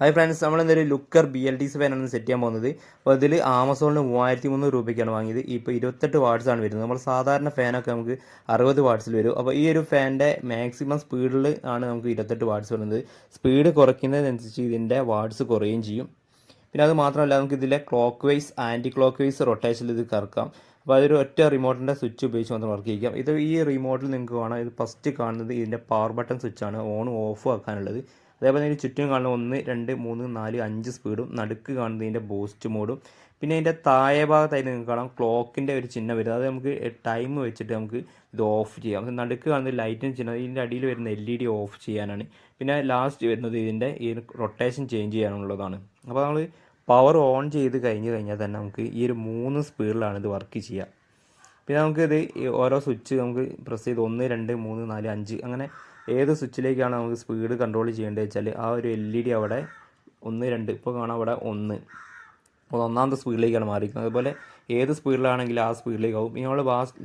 Hi friends നമ്മൾ എന്തൊരു Luker B L D C ഫാനാണ് സെറ്റ് ചെയ്യാൻ പോകുന്നത്. അപ്പോൾ ഇതിൽ ആമസോണിൽ മൂവായിരത്തി മുന്നൂറ് രൂപയ്ക്കാണ് വാങ്ങിയത്. ഇപ്പോൾ ഇരുപത്തെട്ട് ആണ് വരുന്നത്. നമ്മൾ സാധാരണ ഫാനൊക്കെ നമുക്ക് അറുപത് വാട്ട്സിൽ വരും. അപ്പോൾ ഈ ഒരു ഫാനിന്റെ മാക്സിമം സ്പീഡിൽ ആണ് നമുക്ക് ഇരുപത്തെട്ട് വാട്ട്സ് വരുന്നത്. സ്പീഡ് കുറയ്ക്കുന്നതിനനുസരിച്ച് ഇതിന്റെ വാട്ട്സ് കുറയുകയും ചെയ്യും. പിന്നെ അത് മാത്രമല്ല നമുക്ക് ഇതിലെ clockwise anticlockwise റൊട്ടേഷനിൽ ഇത് കറക്കാം. അപ്പോൾ അതൊരു ഒറ്റ റിമോട്ടിന്റെ സ്വിച്ച് ഉപയോഗിച്ച് മാത്രം വർക്ക് ചെയ്യിക്കാം. ഇത് ഈ റിമോട്ടിൽ നിങ്ങൾക്ക് കാണാം. ഇത് ഫസ്റ്റ് കാണുന്നത് ഇതിന്റെ പവർ ബട്ടൺ സ്വിച്ചാണ് ഓൺ ഓഫ് ആക്കാനുള്ളത്. അതേപോലെ ഇതിന് ചുറ്റും കാണുന്ന ഒന്ന് രണ്ട് മൂന്ന് നാല് അഞ്ച് സ്പീഡും നടുക്ക് കാണുന്നത് ഇതിന്റെ ബൂസ്റ്റ് മോഡും പിന്നെ ഇതിന്റെ താഴെ ഭാഗത്തായി നിങ്ങൾക്ക് കാണാം ക്ലോക്കിന്റെ ഒരു ചിഹ്നം വരും അത് നമുക്ക് ടൈം വെച്ചിട്ട് നമുക്ക് ഇത് ഓഫ് ചെയ്യാം. നടുക്ക് കാണുന്ന ലൈറ്റിന്റെ ചിഹ്നം. ഇതിന്റെ അടിയിൽ വരുന്ന എൽ ഇ ഡി ഓഫ് ചെയ്യാനാണ്. പിന്നെ ലാസ്റ്റ് വരുന്നത് ഇതിന്റെ ഈ റൊട്ടേഷൻ ചേഞ്ച് ചെയ്യാനുള്ളതാണ്. അപ്പോൾ നമ്മൾ പവർ ഓൺ ചെയ്ത് കഴിഞ്ഞ് കഴിഞ്ഞാൽ തന്നെ നമുക്ക് ഈ ഒരു മൂന്ന് സ്പീഡിലാണ് ഇത് വർക്ക് ചെയ്യുക പിന്നെ നമുക്കിത് ഓരോ സ്വിച്ച് നമുക്ക് പ്രസ് ചെയ്ത് ഒന്ന് രണ്ട് മൂന്ന് നാല് അഞ്ച് അങ്ങനെ ഏത് സ്വിച്ചിലേക്കാണ് നമുക്ക് സ്പീഡ് കൺട്രോൾ ചെയ്യേണ്ടത് വെച്ചാൽ ആ ഒരു എൽ ഇ ഡി അവിടെ ഒന്ന് രണ്ട് ഇപ്പോൾ കാണാം അവിടെ ഒന്ന്. ഒന്നാമത്തെ സ്പീഡിലേക്കാണ് മാറിയിരിക്കുന്നത്. അതുപോലെ ഏത് സ്പീഡിലാണെങ്കിൽ ആ സ്പീഡിലേക്ക് ആവും ഇനി നമ്മൾ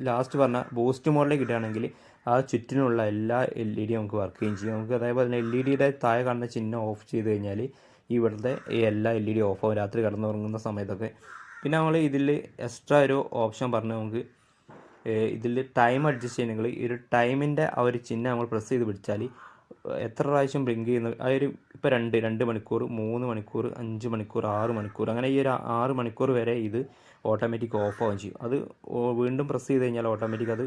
ലാസ്റ്റ് പറഞ്ഞ ബൂസ്റ്റ് മോഡിലേക്ക് കിട്ടുകയാണെങ്കിൽ ആ ചുറ്റിനുള്ള എല്ലാ എൽ ഇ ഡി നമുക്ക് വർക്ക് ചെയ്യും ചെയ്യും. നമുക്ക് അതേപോലെ തന്നെ എൽ ഇ ഡിയുടെ താഴെ കാണുന്ന ചിഹ്നം ഓഫ് ചെയ്ത് കഴിഞ്ഞാൽ ഇവിടുത്തെ എല്ലാ എൽ ഇ ഡി ഓഫ് ആവും. രാത്രി കിടന്നുറങ്ങുന്ന സമയത്തൊക്കെ. പിന്നെ നമ്മൾ ഇതിൽ എക്സ്ട്രാ ഒരു ഓപ്ഷൻ പറഞ്ഞ് നമുക്ക് ഇതിൽ ടൈം അഡ്ജസ്റ്റ് ചെയ്യണമെങ്കിൽ ഈ ഒരു ടൈമിന്റെ ആ ഒരു ചിഹ്നം നമ്മൾ പ്രസ് ചെയ്ത് പിടിച്ചാൽ എത്ര പ്രാവശ്യം ബ്ലിങ്ക് ചെയ്യുന്ന ആ ഒരു ഇപ്പോൾ രണ്ട് രണ്ട് മണിക്കൂർ മൂന്ന് മണിക്കൂർ അഞ്ച് മണിക്കൂർ ആറ് മണിക്കൂർ അങ്ങനെ ഈ ഒരു ആറ് മണിക്കൂർ വരെ ഇത് ഓട്ടോമാറ്റിക് ഓഫ് ആവുകയും ചെയ്യും. അത് വീണ്ടും പ്രസ് ചെയ്ത് കഴിഞ്ഞാൽ ഓട്ടോമാറ്റിക് അത്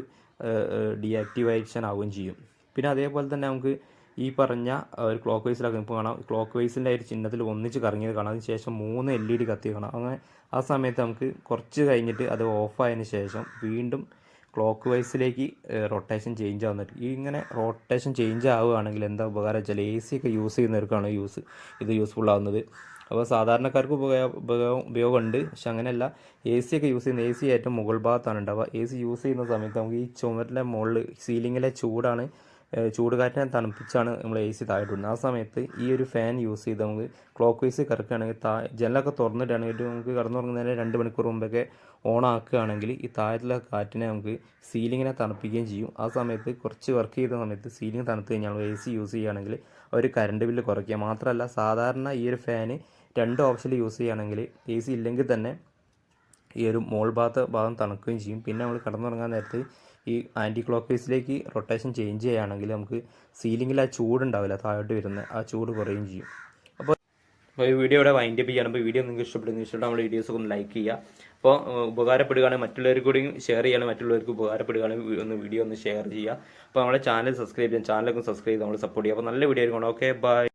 ഡീആക്ടിവേഷൻ ആവുകയും ചെയ്യും. പിന്നെ അതേപോലെ തന്നെ നമുക്ക് ഈ പറഞ്ഞ ഒരു ക്ലോക്ക് വൈസിലൊക്കെ ഇപ്പോൾ കാണാം. ക്ലോക്ക് വൈസിന്റെ ഒരു ചിഹ്നത്തിൽ ഒന്നിച്ച് കറങ്ങിയത് കാണാം. അതിന് ശേഷം മൂന്ന് എൽ ഇ ഡി കത്തി കാണാം. അങ്ങനെ ആ സമയത്ത് നമുക്ക് കുറച്ച് കഴിഞ്ഞിട്ട് അത് ഓഫായതിന് ശേഷം വീണ്ടും ക്ലോക്ക് വൈസിലേക്ക് റൊട്ടേഷൻ ചേഞ്ച് ആവുന്നത് ഈ ഇങ്ങനെ റൊട്ടേഷൻ ചേഞ്ച് ആവുകയാണെങ്കിൽ എന്താ ഉപകാരം വെച്ചാൽ എ സി ഒക്കെ യൂസ് ചെയ്യുന്നവർക്കാണ് യൂസ് ഇത് യൂസ്ഫുൾ ആവുന്നത്. അപ്പോൾ സാധാരണക്കാർക്ക് ഉപയോഗം ഉപയോഗമുണ്ട്. പക്ഷെ അങ്ങനെയല്ല. എ സി ഒക്കെ യൂസ് ചെയ്യുന്ന എ സി ഏറ്റവും മുകൾ ഭാഗത്താണ് ഉണ്ടാവുക. എ സി യൂസ് ചെയ്യുന്ന സമയത്ത് നമുക്ക് ഈ ചുമരിലെ മുകളിൽ സീലിങ്ങിലെ ചൂടാണ് ഏഹ് ചൂട് കാറ്റിനെ തണുപ്പിച്ചാണ് നമ്മൾ എ സി താഴെ ആ സമയത്ത് ഈ ഒരു ഫാൻ യൂസ് ചെയ്ത് നമുക്ക് ക്ലോക്ക് വൈസ് കറക്കുകയാണെങ്കിൽ താ ജനലൊക്കെ തുറന്നിട്ടാണെങ്കിൽ നമുക്ക് കടന്നുറങ്ങുന്നതിന് രണ്ട് മണിക്കൂർ മുമ്പൊക്കെ ഓൺ ആക്കുകയാണെങ്കിൽ ഈ താഴത്തുള്ള കാറ്റിനെ നമുക്ക് സീലിങ്ങിനെ തണുപ്പിക്കുകയും ചെയ്യും. ആ സമയത്ത് കുറച്ച് വർക്ക് ചെയ്ത സമയത്ത് സീലിംഗ് തണുത്ത് കഴിഞ്ഞാൽ എ സി യൂസ് ചെയ്യുകയാണെങ്കിൽ ഒരു കറണ്ട് ബില്ല് കുറയ്ക്കുക. മാത്രമല്ല സാധാരണ ഈ ഒരു ഫാന് രണ്ട് ഓപ്ഷനിൽ യൂസ് ചെയ്യുകയാണെങ്കിൽ എ സി ഇല്ലെങ്കിൽ തന്നെ ഈ ഒരു മോൾ ഭാഗത്ത് ഭാഗം തണുക്കുകയും ചെയ്യും. പിന്നെ നമ്മൾ കിടന്നുറങ്ങാൻ നേരത്ത് ഈ ആന്റി ക്ലോക്ക് വൈസിലേക്ക് റൊട്ടേഷൻ ചേഞ്ച് ചെയ്യുകയാണെങ്കിൽ നമുക്ക് സീലിങ്ങിൽ ആ ചൂടുണ്ടാവില്ല താഴോട്ട് വരുന്ന ആ ചൂട് കുറയുകയും ചെയ്യും. അപ്പോൾ അപ്പോൾ ഈ വീഡിയോ ഇവിടെ വൈൻഡ് അപ്പ് ചെയ്യണം അപ്പോൾ വീഡിയോ നിങ്ങൾക്ക് ഇഷ്ടപ്പെടുന്നു ഇഷ്ടപ്പെട്ട നമ്മുടെ വീഡിയോസ് ഒന്ന് ലൈക്ക് ചെയ്യുക. അപ്പോൾ ഉപകാരപ്പെടുകയാണെങ്കിൽ മറ്റുള്ളവർക്ക് കൂടി ഷെയർ ചെയ്യണം മറ്റുള്ളവർക്ക് ഉപകാരപ്പെടുകയാണെങ്കിൽ ഒന്ന് വീഡിയോ ഒന്ന് ഷെയർ ചെയ്യുക. അപ്പോൾ നമ്മുടെ ചാനൽ സബ്സ്ക്രൈബ് ചെയ്യാം. ചാനലൊക്കെ സബ്സ്ക്രൈബ് ചെയ്ത് നമ്മൾ സപ്പോർട്ട് ചെയ്യുക. അപ്പോൾ നല്ല വീഡിയോ ആയിരിക്കണം ഓക്കെ ബൈ